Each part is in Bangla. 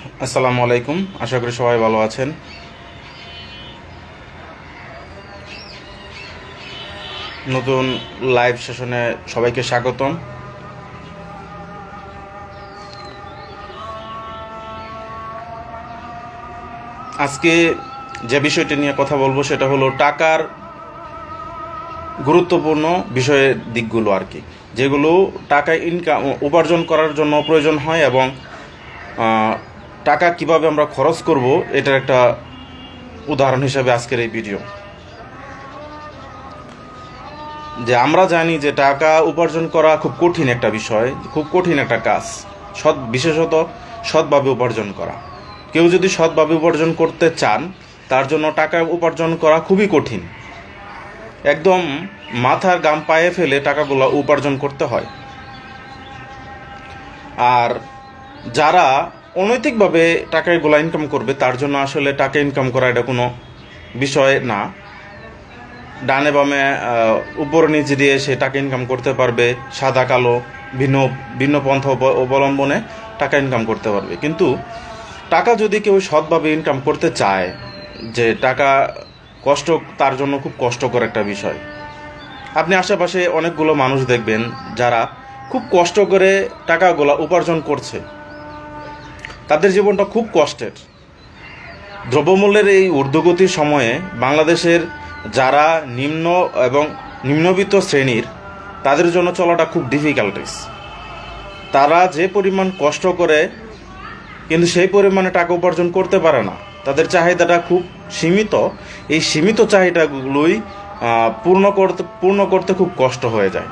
আসসালামু আলাইকুম। আশা করি সবাই ভালো আছেন। নতুন লাইভ সেশনে সবাইকে স্বাগতম। আজকে যে বিষয়টি নিয়ে কথা বলব সেটা হলো টাকার গুরুত্বপূর্ণ বিষয়ের দিকগুলো আর কি, যেগুলো টাকা ইনকাম উপার্জন করার জন্য প্রয়োজন হয় এবং টাকা কীভাবে আমরা খরচ করব, এটার একটা উদাহরণ হিসাবে আজকের এই ভিডিও। যে আমরা জানি যে টাকা উপার্জন করা খুব কঠিন একটা বিষয়, খুব কঠিন একটা কাজ, সৎ, বিশেষত সৎভাবে উপার্জন করা। কেউ যদি সৎভাবে উপার্জন করতে চান, তার জন্য টাকা উপার্জন করা খুবই কঠিন। একদম মাথার গাম পায়ে ফেলে টাকাগুলো উপার্জন করতে হয়। আর যারা অনৈতিকভাবে টাকা এগুলো ইনকাম করবে, তার জন্য আসলে টাকা ইনকাম করা এটা কোনো বিষয় না। ডানে বামে উপর নিচে দিয়ে সে টাকা ইনকাম করতে পারবে, সাদা, কালো, ভিন্ন ভিন্ন পন্থা অবলম্বনে টাকা ইনকাম করতে পারবে। কিন্তু টাকা যদি কেউ সৎভাবে ইনকাম করতে চায়, যে টাকা কষ্ট, তার জন্য খুব কষ্টকর একটা বিষয়। আপনি আশেপাশে অনেকগুলো মানুষ দেখবেন যারা খুব কষ্ট করে টাকাগুলো উপার্জন করছে। তাদের জীবনটা খুব কষ্টের। দ্রব্যমূল্যের এই ঊর্ধ্বগতির সময়ে বাংলাদেশের যারা নিম্ন এবং নিম্নবিত্ত শ্রেণির, তাদের জন্য চলাটা খুব ডিফিকাল্টিস তারা যে পরিমাণ কষ্ট করে, কিন্তু সেই পরিমাণে টাকা উপার্জন করতে পারে না। তাদের চাহিদাটা খুব সীমিত। এই সীমিত চাহিদাগুলোই পূর্ণ করতে পূর্ণ করতে খুব কষ্ট হয়ে যায়।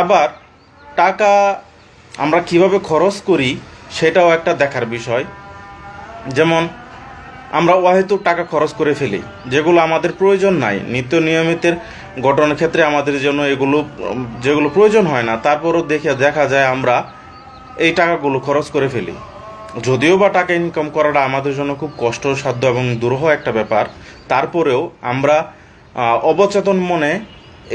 আবার টাকা আমরা কীভাবে খরচ করি সেটাও একটা দেখার বিষয়। যেমন, আমরা অহেতু টাকা খরচ করে ফেলি, যেগুলো আমাদের প্রয়োজন নাই। নিত্য নিয়মিতের গঠনের ক্ষেত্রে আমাদের জন্য এগুলো, যেগুলো প্রয়োজন হয় না, তারপরও দেখে দেখা যায় আমরা এই টাকাগুলো খরচ করে ফেলি। যদিও বা টাকা ইনকাম করাটা আমাদের জন্য খুব কষ্টসাধ্য এবং দুরূহ একটা ব্যাপার, তারপরেও আমরা অবচেতন মনে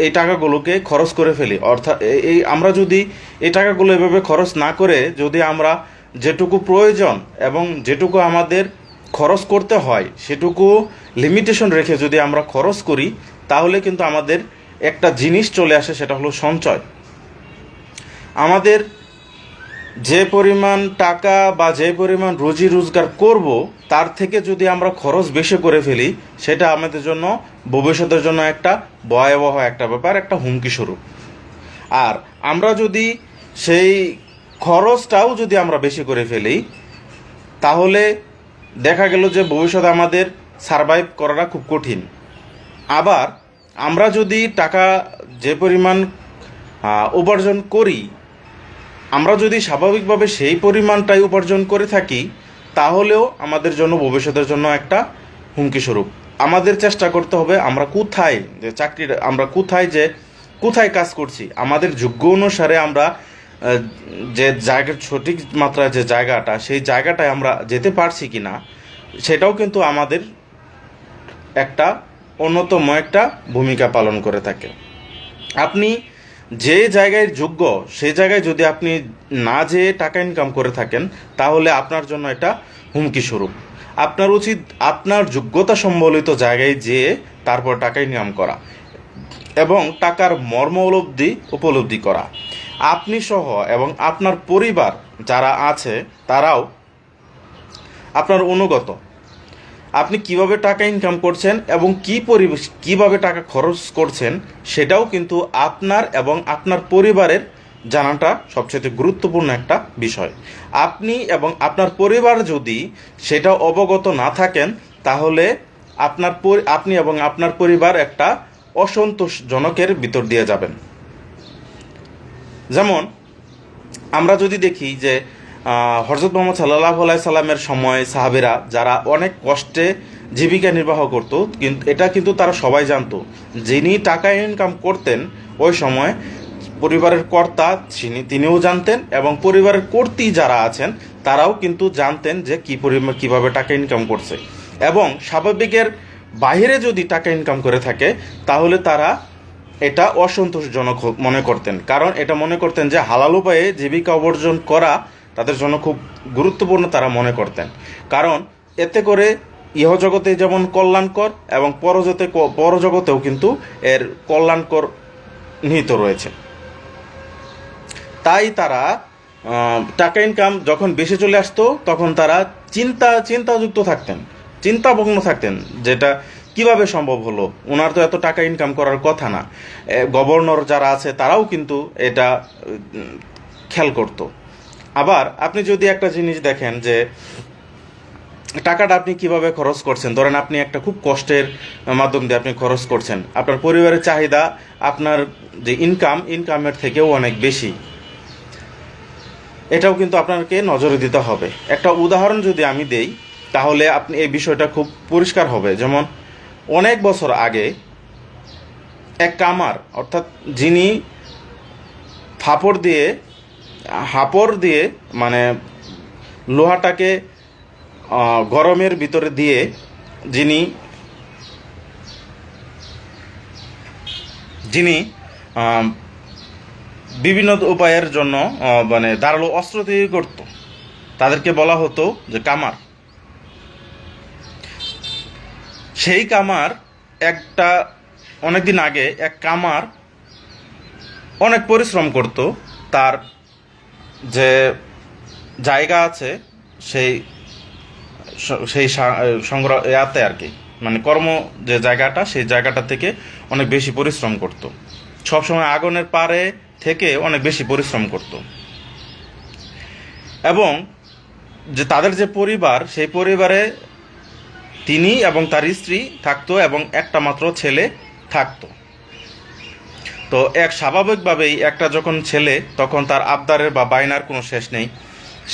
এই টাকাগুলোকে খরচ করে ফেলি। অর্থাৎ এই আমরা যদি এই টাকাগুলো এভাবে খরচ না করে যদি আমরা যেটুকু প্রয়োজন এবং যেটুকু আমাদের খরচ করতে হয়, সেটুকু লিমিটেশন রেখে যদি আমরা খরচ করি, তাহলে কিন্তু আমাদের একটা জিনিস চলে আসে, সেটা হলো সঞ্চয়। আমাদের যে পরিমাণ টাকা বা যে পরিমাণ রুজি রোজগার করব, তার থেকে যদি আমরা খরচ বেশি করে ফেলি, সেটা আমাদের জন্য ভবিষ্যতের জন্য একটা ভয়াবহ একটা ব্যাপার, একটা হুমকি স্বরূপ। আর আমরা যদি সেই খরচটাও যদি আমরা বেশি করে ফেলি, তাহলে দেখা গেল যে ভবিষ্যতে আমাদের সারভাইভ করাটা খুব কঠিন। আবার আমরা যদি টাকা যে পরিমাণ উপার্জন করি আমরা যদি স্বাভাবিকভাবে সেই পরিমাণটাই উপার্জন করে থাকি, তাহলেও আমাদের জন্য ভবিষ্যতের জন্য একটা হুমকি স্বরূপ। আমাদের চেষ্টা করতে হবে আমরা কোথায় যে চাকরির, আমরা কোথায় যে, কোথায় কাজ করছি। আমাদের যোগ্য অনুসারে আমরা যে জায়গার সঠিক মাত্রায় যে জায়গাটা, সেই জায়গাটায় আমরা যেতে পারছি কি না সেটাও কিন্তু আমাদের একটা অন্যতম একটা ভূমিকা পালন করে থাকে। আপনি যে জায়গায় যোগ্য সেই জায়গায় যদি আপনি না যেয়ে টাকা ইনকাম করে থাকেন, তাহলে আপনার জন্য এটা হুমকি স্বরূপ। আপনার উচিত আপনার যোগ্যতা সম্বলিত জায়গায় যেয়ে তারপর টাকা ইনকাম করা এবং টাকার মর্ম উপলব্ধি উপলব্ধি করা। আপনি সহ এবং আপনার পরিবার যারা আছে, তারাও আপনার অনুগত। আপনি কীভাবে টাকা ইনকাম করছেন এবং কি পরিবেশ, কীভাবে টাকা খরচ করছেন, সেটাও কিন্তু আপনার এবং আপনার পরিবারের জানাটা সবচেয়ে গুরুত্বপূর্ণ একটা বিষয়। আপনি এবং আপনার পরিবার যদি সেটা অবগত না থাকেন, তাহলে আপনার আপনি এবং আপনার পরিবার একটা অসন্তোষজনকের ভিতর দিয়ে যাবেন। যেমন, আমরা যদি দেখি যে হরজত মোহাম্মদ সাল্লাহ আলাই সাল্লামের সময় সাহাবেরা, যারা অনেক কষ্টে জীবিকা নির্বাহ করত কিন্তু এটা কিন্তু তারা সবাই জানতো। যিনি টাকা ইনকাম করতেন, ওই সময় পরিবারের কর্তা তিনি, তিনিও জানতেন এবং পরিবারের কর্তী যারা আছেন, তারাও কিন্তু জানতেন যে কী পরিমাণ কীভাবে টাকা ইনকাম করছে। এবং স্বাভাবিকের বাইরে যদি টাকা ইনকাম করে থাকে, তাহলে তারা এটা অসন্তোষজনক মনে করতেন। কারণ এটা মনে করতেন যে হালাল উপায়ে জীবিকা অর্জন করা তাদের জন্য খুব গুরুত্বপূর্ণ তারা মনে করতেন। কারণ এতে করে ইহজগতে যেমন কল্যাণকর এবং পরজগতে পরজগতেও কিন্তু এর কল্যাণকর নিহিত রয়েছে। তাই তারা টাকা ইনকাম যখন বেশি চলে আসতো, তখন তারা চিন্তা, চিন্তাযুক্ত থাকতেন চিন্তাভগ্ন থাকতেন যেটা কীভাবে সম্ভব হলো। ওনার তো এত টাকা ইনকাম করার কথা না। গভর্নর যারা আছে, তারাও কিন্তু এটা খেয়াল করতো। আবার আপনি যদি একটা জিনিস দেখেন যে টাকাটা আপনি কীভাবে খরচ করছেন, ধরেন আপনি একটা খুব কষ্টের মাধ্যম দিয়ে আপনি খরচ করছেন, আপনার পরিবারের চাহিদা, আপনার যে ইনকাম ইনকামের থেকেও অনেক বেশি। এটাও কিন্তু আপনাকে নজরে দিতে হবে। একটা উদাহরণ যদি আমি দেই, তাহলে আপনি এই বিষয়টা খুব পরিষ্কার হবে। যেমন, অনেক বছর আগে এক কামার, অর্থাৎ যিনি ফাপড় দিয়ে হাপড় দিয়ে মানে লোহাটাকে গরমের ভিতরে দিয়ে যিনি যিনি বিভিন্ন উপায়ের জন্য মানে ধারালো অস্ত্র তৈরি করত, তাদেরকে বলা হতো যে কামার। সেই কামার একটা, অনেকদিন আগে এক কামার অনেক পরিশ্রম করত, তার যে জায়গা আছে, সেই সেই সংগ্রহ, ইয়াতে আর কি। মানে কর্ম যে জায়গাটা, সেই জায়গাটা থেকে অনেক বেশি পরিশ্রম করত। সবসময় আগুনের পারে থেকে অনেক বেশি পরিশ্রম করত। এবং যে তাদের যে পরিবার, সেই পরিবারে তিনি এবং তার স্ত্রী থাকতো এবং একটা মাত্র ছেলে থাকতো। তো এক স্বাভাবিকভাবেই একটা যখন ছেলে, তখন তার আবদারের বা বায়নার কোনো শেষ নেই।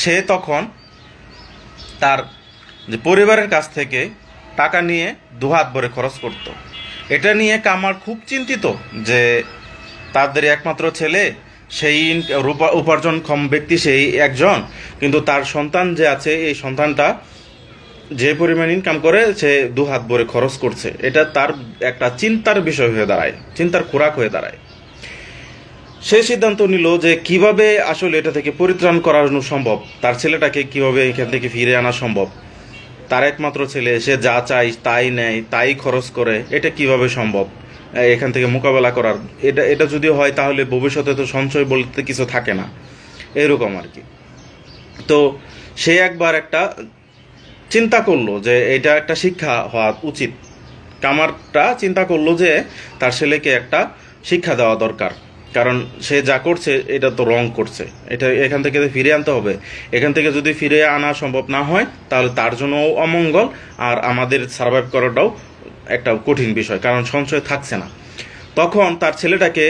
সে তখন তার যে পরিবারের কাছ থেকে টাকা নিয়ে দুহাত ভরে খরচ করত। এটা নিয়ে কামার খুব চিন্তিত যে তাদের একমাত্র ছেলে, সেই উপার্জনক্ষম ব্যক্তি সেই একজন। কিন্তু তার সন্তান যে আছে, এই সন্তানটা যে পরিমাণ ইনকাম করে, সে দু হাত ভরে খরচ করছে। এটা তার একটা চিন্তার বিষয় হয়ে দাঁড়ায়, চিন্তার খোরাক হয়ে দাঁড়ায়। সে সিদ্ধান্ত নিল যে কীভাবে আসলে এটা থেকে পরিত্রাণ করানো সম্ভব, তার ছেলেটাকে কীভাবে এখান থেকে ফিরে আনা সম্ভব। তার একমাত্র ছেলে, সে যা চাই তাই নেয়, তাই খরচ করে, এটা কীভাবে সম্ভব, এখান থেকে মোকাবেলা করার। এটা এটা যদি হয় তাহলে ভবিষ্যতে তো সঞ্চয় বলতে কিছু থাকে না, এরকম আর কি। তো সে একবার একটা চিন্তা করল যে এটা একটা শিক্ষা হওয়া উচিত। কামারটা চিন্তা করল যে তার ছেলেকে একটা শিক্ষা দেওয়া দরকার। কারণ সে যা করছে, এটা তো রং করছে। এটা এখান থেকে ফিরে আনতে হবে। এখান থেকে যদি ফিরে আনা সম্ভব না হয়, তাহলে তার জন্যও অমঙ্গল আর আমাদের সার্ভাইভ করাটাও একটা কঠিন বিষয়, কারণ সঞ্চয় থাকছে না। তখন তার ছেলেটাকে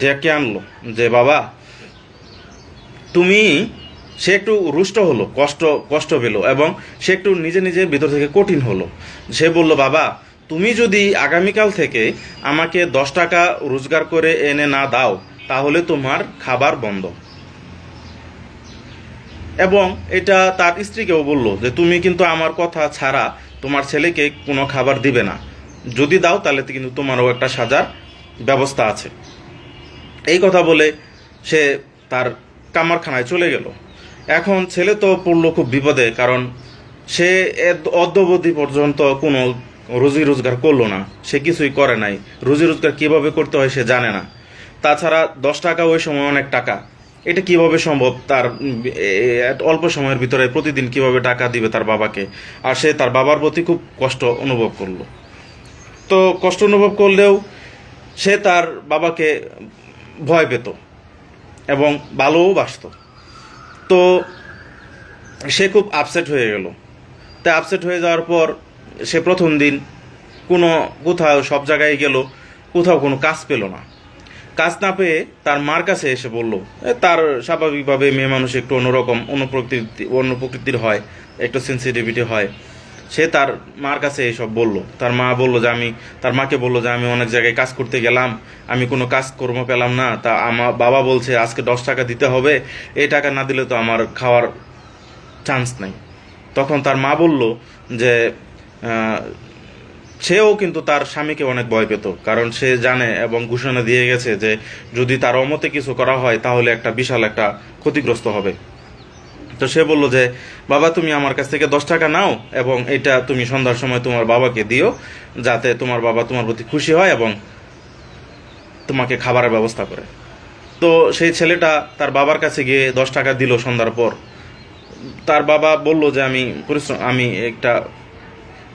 ডেকে আনলো যে, বাবা, তুমি সে একটু রুষ্ট হলো, কষ্ট কষ্ট পেল এবং সে একটু নিজে নিজের ভিতর থেকে কঠিন হলো। সে বলল, বাবা, তুমি যদি আগামীকাল থেকে আমাকে দশ টাকা রোজগার করে এনে না দাও, তাহলে তোমার খাবার বন্ধ। এবং এটা তার স্ত্রীকেও বলল যে, তুমি কিন্তু আমার কথা ছাড়া তোমার ছেলেকে কোনো খাবার দিবে না। যদি দাও, তাহলে কিন্তু তোমারও একটা সাজার ব্যবস্থা আছে। এই কথা বলে সে তার কামারখানায় চলে গেল। এখন ছেলে তো পড়ল খুব বিপদে, কারণ সে অদ্যবধি পর্যন্ত কোনো রুজি রোজগার করল না, সে কিছুই করে নাই। রুজি রোজগার কীভাবে করতে হয় সে জানে না। তাছাড়া দশ টাকা ওই সময় অনেক টাকা। এটা কীভাবে সম্ভব? তার অল্প সময়ের ভিতরে প্রতিদিন কীভাবে টাকা দিবে তার বাবাকে? আর সে তার বাবার প্রতি খুব কষ্ট অনুভব করল। তো কষ্ট অনুভব করলেও সে তার বাবাকে ভয় পেত এবং ভালোও বাসত। তো সে খুব আপসেট হয়ে গেল। তা আপসেট হয়ে যাওয়ার পর সে প্রথম দিন কোনো কোথাও, সব জায়গায় গেল, কোথাও কোনো কাজ পেল না। কাজ না পেয়ে তার মার কাছে এসে বলল তার স্বাভাবিকভাবে মেয়ে মানুষ একটু অন্যরকম, অন্য প্রকৃতি, অন্য প্রকৃতির হয়, একটু সেন্সিটিভিটি হয়। সে তার মার কাছে এসব বলল। তার মা বলল যে আমি তার মাকে বলল যে আমি অনেক জায়গায় কাজ করতে গেলাম, আমি কোনো কাজ কর্ম পেলাম না, তা আমার বাবা বলছে আজকে দশ টাকা দিতে হবে, এই টাকা না দিলে তো আমার খাওয়ার চান্স নেই। তখন তার মা বলল যে সেও কিন্তু তার স্বামীকে অনেক ভয় পেত, কারণ সে জানে এবং ঘোষণা দিয়ে গেছে যে যদি তার অমতে কিছু করা হয় তাহলে একটা বিশাল একটা ক্ষতিগ্রস্ত হবে। তো সে বলল যে, বাবা, তুমি আমার কাছ থেকে দশ টাকা নাও এবং এটা তুমি সন্ধ্যার সময় তোমার বাবাকে দিও, যাতে তোমার বাবা তোমার প্রতি খুশি হয় এবং তোমাকে খাবারের ব্যবস্থা করে। তো সেই ছেলেটা তার বাবার কাছে গিয়ে দশ টাকা দিল সন্ধ্যার পর। তার বাবা বলল যে, আমি পরিশ্রম, আমি একটা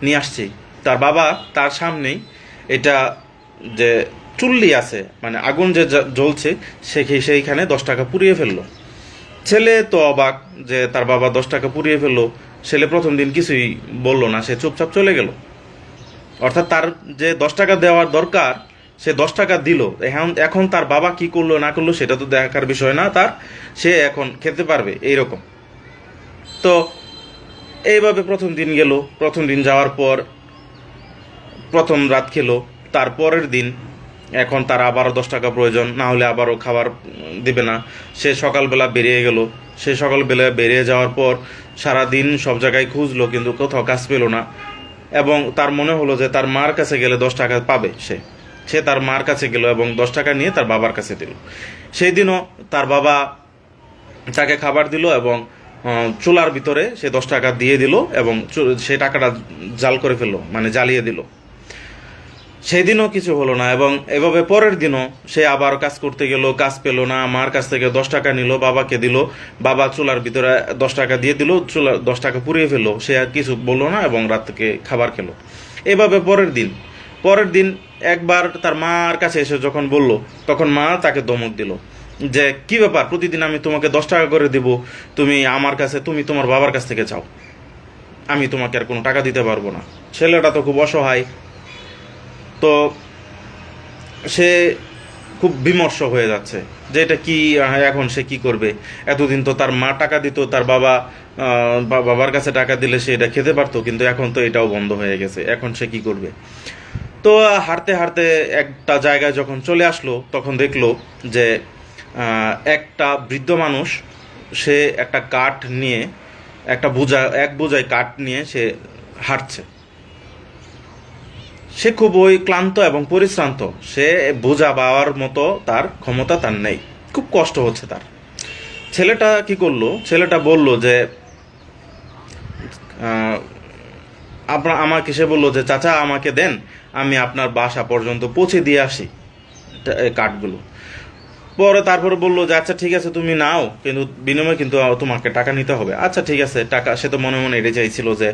নিয়ে আসছি। তার বাবা তার সামনেই এটা যে চুল্লি আছে মানে আগুন যে জ্বলছে, সে, সেইখানে দশ টাকা পুড়িয়ে ফেলল। ছেলে তো অবাক যে তার বাবা দশ টাকা পুড়িয়ে ফেলল। ছেলে প্রথম দিন কিছুই বলল না, সে চুপচাপ চলে গেল। অর্থাৎ তার যে দশ টাকা দেওয়ার দরকার, সে দশ টাকা দিল। এখন এখন তার বাবা কি করল, না করল, সেটা তো দেখার বিষয় না তার। সে এখন খেতে পারবে, এইরকম। তো এইভাবে প্রথম দিন গেল। প্রথম দিন যাওয়ার পর প্রথম রাত খেলো। তার পরের দিন এখন তার আবারও দশ টাকা প্রয়োজন, না হলে আবারও খাবার দিবে না। সে সকালবেলা বেরিয়ে গেল। সে সকালবেলা বেরিয়ে যাওয়ার পর সারা দিন সব জায়গায় খুঁজলো, কিন্তু কোথাও কাজ পেল না। এবং তার মনে হলো যে তার মার কাছে গেলে দশ টাকা পাবে সে। সে তার মার কাছে গেল এবং দশ টাকা নিয়ে তার বাবার কাছে দিল। সেই দিনও তার বাবা তাকে খাবার দিল এবং চুলার ভিতরে সে দশ টাকা দিয়ে দিল এবং সে টাকাটা জাল করে ফেলল মানে জ্বালিয়ে দিল। সেই দিনও কিছু হলো না এবং এভাবে পরের দিনও সে আবার কাজ করতে গেল, কাজ পেল না, মার কাছ থেকে দশ টাকা নিল, বাবাকে দিল, বাবা চুলার ভিতরে দশ টাকা দিয়ে দিল চুলা দশ টাকা পুড়িয়ে ফেলল, সে আর কিছু বলল না এবং রাত থেকে খাবার খেলো। এভাবে পরের দিন পরের দিন একবার তার মার কাছে এসে যখন বলল, তখন মা তাকে দমক দিল যে, কি ব্যাপার? প্রতিদিন আমি তোমাকে দশ টাকা করে দিব, তুমি আমার কাছে, তুমি তোমার বাবার কাছ থেকে চাও। আমি তোমাকে আর কোনো টাকা দিতে পারব না। ছেলেটা তো খুব অসহায় তো সে খুব বিমর্ষ হয়ে যাচ্ছে যে এটা কি এখন সে কি করবে? এতদিন তো তার মা টাকা দিত তার বাবা বাবার কাছে টাকা দিলে সে এটা খেতে পারতো কিন্তু এখন তো এটাও বন্ধ হয়ে গেছে। এখন সে কি করবে? তো আহ, হাঁটতে হাঁটতে একটা জায়গায় যখন চলে আসলো তখন দেখল যে একটা বৃদ্ধ মানুষ সে একটা কাঠ নিয়ে একটা বোঝা এক বোঝায় কাঠ নিয়ে সে হাঁটছে। সে খুব ওই ক্লান্ত এবং পরিশ্রান্ত। সে বোঝা পাওয়ার মতো তার ক্ষমতা তার নেই। খুব কষ্ট হচ্ছে তার। ছেলেটা কি করল? ছেলেটা বলল যে আপনার আমাকে, সে বলল যে, চাচা, আমাকে দেন, আমি আপনার বাসা পর্যন্ত পৌঁছে দিয়ে আসি। কাঠগুলো। পরে তারপরে বলল যে আচ্ছা ঠিক আছে, তুমি নাও, কিন্তু বিনিময়ে কিন্তু তোমাকে টাকা নিতে হবে। আচ্ছা ঠিক আছে, টাকা, সে তো মনে মনে এড়ে চাইছিল যে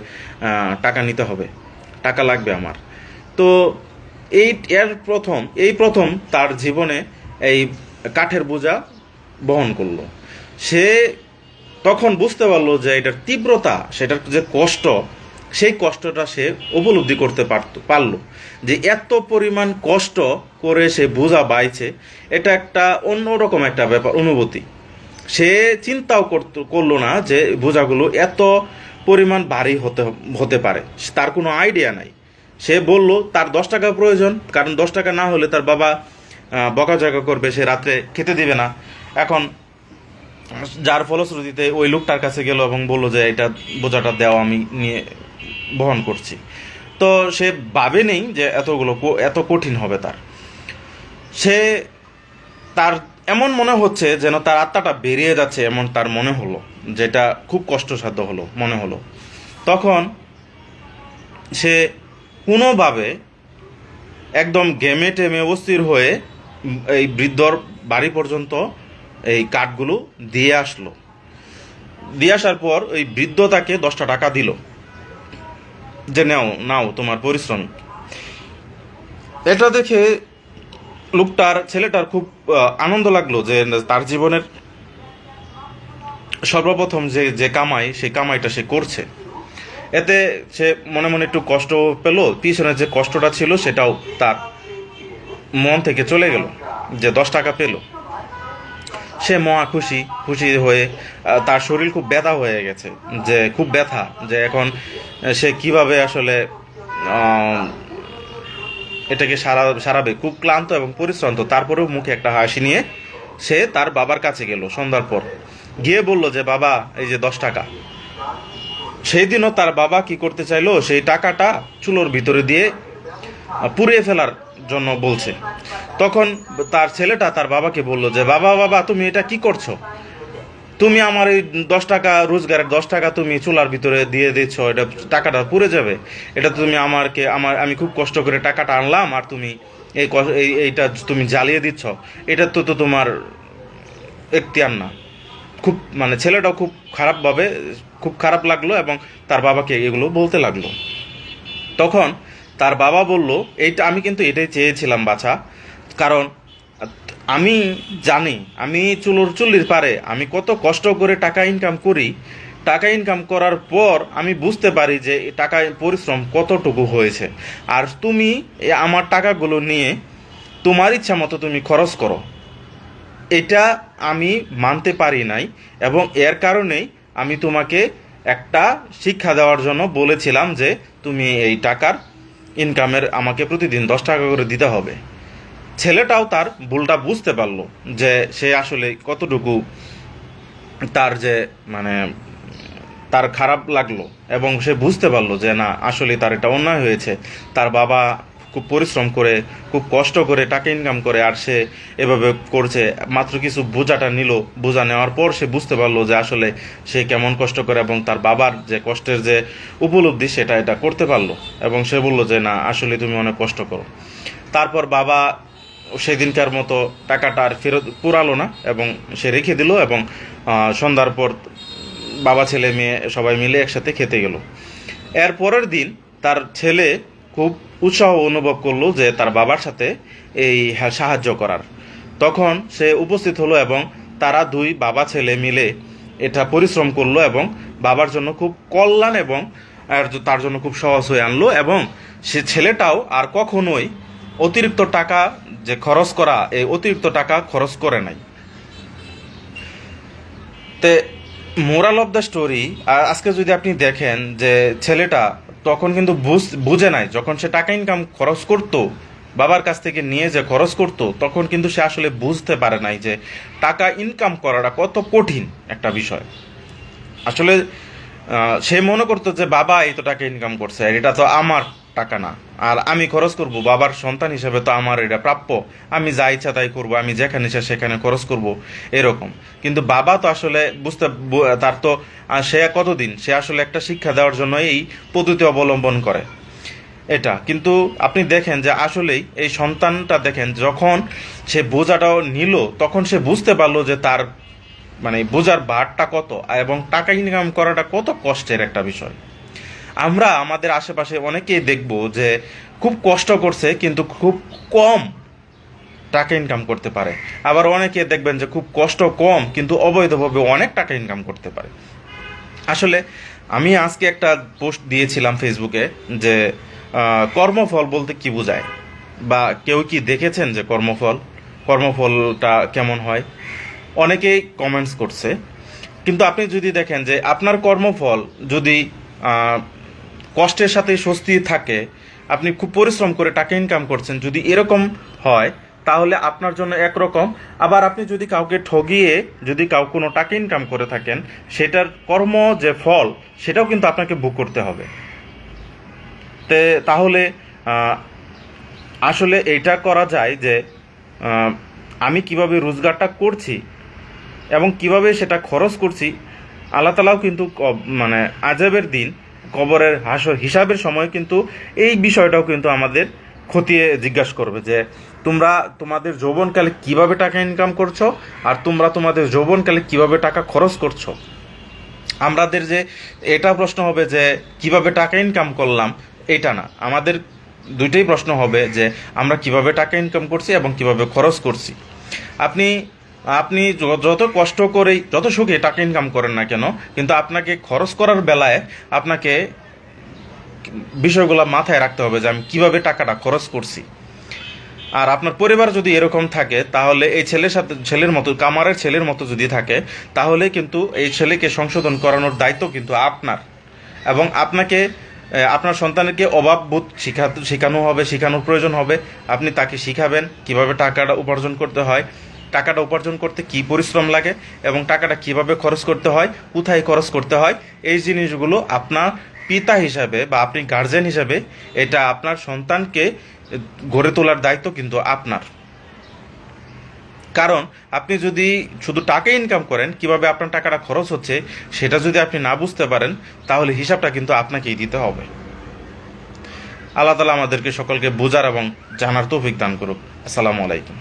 টাকা নিতে হবে। টাকা লাগবে আমার। তো এই এর প্রথম, এই প্রথম তার জীবনে এই কাঠের বোঝা বহন করল। সে তখন বুঝতে পারল যে এটার তীব্রতা, সেটার যে কষ্ট, সেই কষ্টটা সে উপলব্ধি করতে পারত, পারল। যে এত পরিমাণ কষ্ট করে সে বোঝা বাইছে, এটা একটা অন্যরকম একটা ব্যাপার, অনুভূতি। সে চিন্তাও করতে, করল না যে বোঝাগুলো এত পরিমাণ ভারী হতে হতে পারে, তার কোনো আইডিয়া নাই। সে বলল, তার দশ টাকা প্রয়োজন, কারণ দশ টাকা না হলে তার বাবা বকাঝকা করবে, সে রাত্রে খেতে দিবে না। এখন যার ফলশ্রুতিতে ওই লোকটার কাছে গেল এবং বলল যে, এটা বোঝাটা দেওয়া আমি নিয়ে বহন করছি। তো সে ভাবে নেই যে, এতগুলো এত কঠিন হবে তার। সে তার এমন মনে হচ্ছে যেন তার আত্মাটা বেরিয়ে যাচ্ছে এমন তার মনে হলো, যেটা খুব কষ্টসাধ্য হলো, মনে হলো। তখন সে কোনোভাবে একদম গেমে টেমে অস্থির হয়ে এই বৃদ্ধর বাড়ি পর্যন্ত এই কাঠগুলো দিয়ে আসলো। দিয়ে আসার পর ওই বৃদ্ধ তাকে দশটা টাকা দিল যে, নাও নাও তোমার পরিশ্রমিক। এটা দেখে লোকটার, ছেলেটার খুব আনন্দ লাগল যে, তার জীবনের সর্বপ্রথম যে যে কামাই, সেই কামাইটা সে করছে। এতে সে মনে মনে একটু কষ্ট পেল, পিছনে যে কষ্টটা ছিল সেটাও তার মন থেকে চলে গেল, যে দশ টাকা পেল। সে মহা খুশি খুশি হয়ে তার শরীর খুব ব্যথা হয়ে গেছে, যে খুব ব্যথা, যে এখন সে কীভাবে আসলে এটাকে সারা, সারাবে। খুব ক্লান্ত এবং পরিশ্রান্ত, তারপরেও মুখে একটা হাসি নিয়ে সে তার বাবার কাছে গেল সন্ধ্যার পর। গিয়ে বলল যে, বাবা, এই যে দশ টাকা। সেই দিনও তার বাবা কি করতে চাইলো, সেই টাকাটা চুলোর ভিতরে দিয়ে পুড়িয়ে ফেলার জন্য বলছে। তখন তার ছেলেটা তার বাবাকে বলল যে, বাবা বাবা, তুমি এটা কি করছ? তুমি আমার এই দশ টাকা রোজগারের দশ টাকা তুমি চুলার ভিতরে দিয়ে দিচ্ছ, এটা টাকাটা পুড়ে যাবে। এটা তুমি আমারকে, আমার, আমি খুব কষ্ট করে টাকাটা আনলাম আর তুমি এই, এইটা তুমি জ্বালিয়ে দিচ্ছ। এটা তো তো তোমার এখতিয়ার না। খুব মানে ছেলেটাও খুব খারাপভাবে খুব খারাপ লাগল এবং তার বাবাকে এগুলো বলতে লাগল। তখন তার বাবা বলল, এইটা আমি কিন্তু এটাই চেয়েছিলাম, বাছা। কারণ আমি জানি, আমি চুলোর চুল্লির পারে, আমি কত কষ্ট করে টাকা ইনকাম করি। টাকা ইনকাম করার পর আমি বুঝতে পারি যে টাকা পরিশ্রম কতটুকু হয়েছে। আর তুমি আমার টাকাগুলো নিয়ে তোমার ইচ্ছা মতো তুমি খরচ করো। এটা আমি মানতে পারি নাই এবং এর কারণেই আমি তোমাকে একটা শিক্ষা দেওয়ার জন্য বলেছিলাম যে তুমি এই টাকার ইনকামের আমাকে প্রতিদিন দশ টাকা করে দিতে হবে। ছেলেটাও তার ভুলটা বুঝতে পারল যে সে আসলে কতটুকু তার যে মানে তার খারাপ লাগল এবং সে বুঝতে পারল যে না, আসলে তার এটা অন্যায় হয়েছে। তার বাবা খুব পরিশ্রম করে, খুব কষ্ট করে টাকা ইনকাম করে আর সে এভাবে করছে। মাত্র কিছু বোঝাটা নিল, বোঝা নেওয়ার পর সে বুঝতে পারল যে আসলে সে কেমন কষ্ট করে এবং তার বাবার যে কষ্টের যে উপলব্ধি সেটা এটা করতে পারল এবং সে বলল যে, না, আসলে তুমি অনেক কষ্ট করো। তারপর বাবা সেদিনকার মতো টাকাটা আর ফেরত পুরালো না এবং সে রেখে দিল এবং সন্ধ্যার পর বাবা, ছেলে, মেয়ে সবাই মিলে একসাথে খেতে গেল। এর পরের দিন তার ছেলে খুব উৎসাহ অনুভব করল যে তার বাবার সাথে এই হ্যাঁ, সাহায্য করার। তখন সে উপস্থিত হলো এবং তারা দুই বাবা ছেলে মিলে এটা পরিশ্রম করল এবং বাবার জন্য খুব কল্যাণ এবং তার জন্য খুব সহজ হয়ে আনলো এবং সে ছেলেটাও আর কখনোই অতিরিক্ত টাকা যে খরচ করা এই অতিরিক্ত টাকা খরচ করে নাই। তে মোরাল অফ দ্য স্টোরি আজকে যদি আপনি দেখেন যে ছেলেটা তখন কিন্তু বুঝ- নাই। যখন সে টাকা ইনকাম খরচ করতো, বাবার কাছ থেকে নিয়ে যে খরচ করতো, তখন কিন্তু সে আসলে বুঝতে পারে নাই যে টাকা ইনকাম করাটা কত কঠিন একটা বিষয়। আসলে সে মনে করতো যে, বাবা, এই তো টাকা ইনকাম করছে এটা তো আমার টাকা না। আর আমি খরচ করব বাবার সন্তান হিসেবে তো আমার এটা প্রাপ্য। আমি যা ইচ্ছা তাই করব, আমি যেখানে ইচ্ছা সেখানে খরচ করব, এরকম। কিন্তু বাবা তো আসলে বুঝতে তার তো সে কতদিন? সে আসলে একটা শিক্ষা দেওয়ার জন্য এই পদ্ধতি অবলম্বন করে। এটা। কিন্তু আপনি দেখেন যে আসলেই এই সন্তানটা দেখেন, যখন সে বোঝাটাও নিল, তখন সে বুঝতে পারল যে তার মানে বোঝার ভারটা কত, এবং টাকা ইনকাম করাটা কত কষ্টের একটা বিষয়। আমরা আমাদের আশেপাশে অনেকেই দেখব যে খুব কষ্ট করছে, কিন্তু খুব কম টাকা ইনকাম করতে পারে। আবার অনেকে দেখবেন যে খুব কষ্ট কম, কিন্তু অবৈধভাবে অনেক টাকা ইনকাম করতে পারে। আসলে আমি আজকে একটা পোস্ট দিয়েছিলাম ফেসবুকে যে কর্মফল বলতে কি বোঝায়? বা কেউ কি দেখেছেন যে কর্মফল? কর্মফলটা কেমন হয়? অনেকেই কমেন্টস করছে। কিন্তু আপনি যদি দেখেন যে আপনার কর্মফল যদি কষ্টের সাথে স্বস্তি থাকে, আপনি খুব পরিশ্রম করে টাকা ইনকাম করছেন, যদি এরকম হয়, তাহলে আপনার জন্য একরকম। আবার আপনি যদি কাউকে ঠগিয়ে, যদি কাউ কোনো টাকা ইনকাম করে থাকেন, সেটার কর্ম যে ফল, সেটাও কিন্তু আপনাকে ভোগ করতে হবে। তে, তাহলে আসলে এইটা করা যায় যে আমি কীভাবে রোজগারটা করছি এবং কীভাবে সেটা খরচ করছি, আল্লাহ তালাও কিন্তু মানে আজাবের দিন কবরের হাসর হিসাবের সময় কিন্তু এই বিষয়টাও কিন্তু আমাদের খতিয়ে জিজ্ঞাসা করবে যে, তোমরা তোমাদের যৌবনকালে কীভাবে টাকা ইনকাম করছ? আর তোমরা তোমাদের যৌবনকালে কীভাবে টাকা খরচ করছ? আমাদের যে, এটা প্রশ্ন হবে যে, কীভাবে টাকা ইনকাম করলাম? এটা না। আমাদের দুইটাই প্রশ্ন হবে যে, আমরা কীভাবে টাকা ইনকাম করছি এবং কীভাবে খরচ করছি? আপনি আপনি যত কষ্ট করেই যত সুখে টাকা ইনকাম করেন না কেন, কিন্তু আপনাকে খরচ করার বেলায় আপনাকে বিষয়গুলো মাথায় রাখতে হবে যে আমি কীভাবে টাকাটা খরচ করছি। আর আপনার পরিবার যদি এরকম থাকে, তাহলে এই ছেলের সাথে ছেলের মতো, কামারের ছেলের মতো যদি থাকে, তাহলে কিন্তু এই ছেলেকে সংশোধন করানোর দায়িত্ব কিন্তু আপনার। এবং আপনাকে আপনার সন্তানকে অভাববোধ শিখা শেখানো হবে, শেখানোর প্রয়োজন হবে। আপনি তাকে শিখাবেন কীভাবে টাকাটা উপার্জন করতে হয়। টাকাটা উপার্জন করতে কি পরিশ্রম লাগে এবং টাকাটা কীভাবে খরচ করতে হয়, কোথায় খরচ করতে হয়, এই জিনিসগুলো আপনার পিতা হিসাবে বা আপনি গার্জেন হিসাবে এটা আপনার সন্তানকে গড়ে তোলার দায়িত্ব কিন্তু আপনার। কারণ আপনি যদি শুধু টাকা ইনকাম করেন, কীভাবে আপনার টাকাটা খরচ হচ্ছে সেটা যদি আপনি না বুঝতে পারেন, তাহলে হিসাবটা কিন্তু আপনাকেই দিতে হবে। আল্লাহ তালা আমাদেরকে সকলকে বোঝার এবং জানার তৌফিক দান করুক। আসসালামু আলাইকুম।